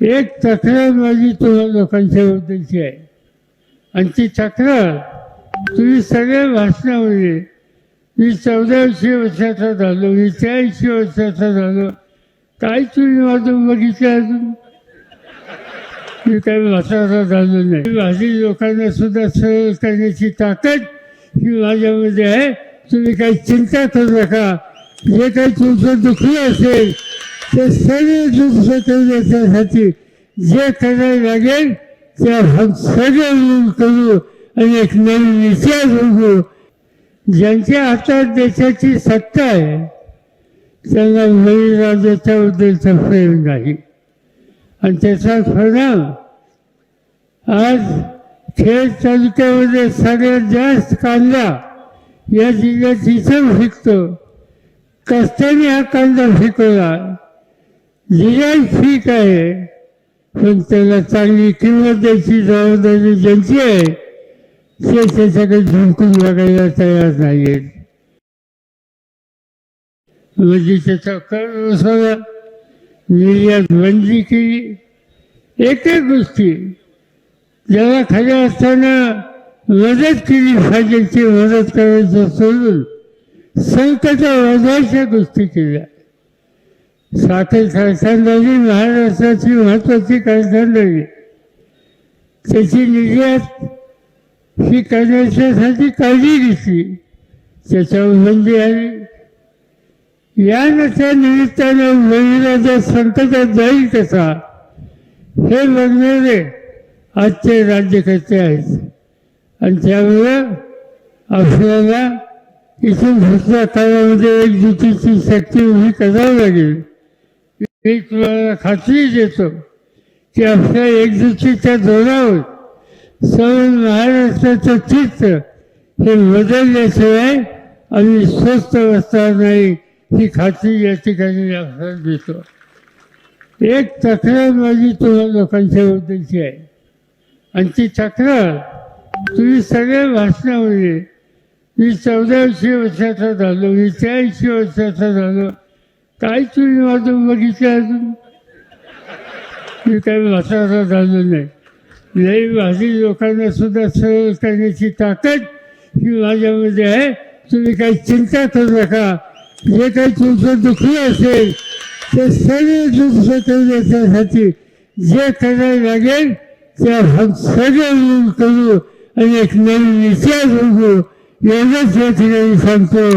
एक तक्रार माझी तुला लोकांच्या बद्दलची आहे. आणि ती तक्रार तुम्ही सगळ्या भाषणामध्ये मी चौदाऐंशी वर्षाचा झालो मी त्र्याऐंशी वर्षाचा झालो. काय तुम्ही माझं बघितलं अजून? मी काही भाषाचा झालो नाही. भाषी लोकांना सुद्धा सरळ करण्याची ताकद ही माझ्यामध्ये आहे. तुम्ही काही चिंता करू नका. जे काही तुमचं दुखलं असेल ते सगळे दुःख करण्यासाठी जे करायला लागेल ते आपण सगळे मिळून करू आणि एक नवीन विचार बघू. ज्यांच्या हातात देशाची सत्ता आहे त्यांना नवीन बद्दलचा प्रेम नाही. आणि त्याचा परिणाम आज खेड तालुक्यामध्ये सगळ्यात जास्त कांदा या जिल्ह्यात इथं फिकतो कष्टाने हा कांदा फिकवला जिल्ह्यात ठीक आहे पण त्याला चांगली किंमत द्यायची जबाबदारी ज्यांची आहे ते त्याच्याकडे झुंकून बघायला तयार नाहीत म्हणजे त्याचा कर बसवला निर्यात बंदी केली. एक गोष्टी ज्याला खऱ्या असताना मदत केली फायद्याची मदत करायचं सोडून संकट वाजवायच्या गोष्टी केल्या. साखर कारखानदारी महाराष्ट्राची महत्वाची कारखानदारी त्याची निर्यात ही। करण्याच्यासाठी काळजी घेतली त्याच्यावर बंदी आली या यानंतर निमित्तानं महिलाच्या संकटात जाईल कसा हे बघणारे आजचे राज्यकर्ते आहेत आणि त्यामुळं आपल्याला इथून पुढच्या काळामध्ये एकजुटीची शक्ती उभी करावी लागेल मी तुम्हाला खात्री देतो की आपल्या एकजुटीच्या जोरावर सर्व महाराष्ट्राचं चित्र हे बदलल्याशिवाय आम्ही स्वस्त बसणार नाही ही खात्री या ठिकाणी आपल्याला देतो. एक तक्रार माझी तुम्हा लोकांच्या बद्दलची आहे. आणि ती तक्रार तुम्ही सगळ्या भाषणामध्ये मी चौदाऐंशी वर्षाचा झालो मी त्र्याऐंशी वर्षाचा झालो काय तुम्ही माझं बघितलं अजून? मी काही भाषाचा झालो नाही. लई माझी लोकांना सुद्धा सरळ करण्याची ताकद ही माझ्यामध्ये आहे. तुम्ही काही चिंता करू नका. जे काही तुमचं दुखलं असेल ते सर्व दुःख करण्यासाठी जे करायला लागेल ते आपण सगळं मिळून करू आणि एक नवीन विचार बघू. एवढंच या ठिकाणी सांगतो.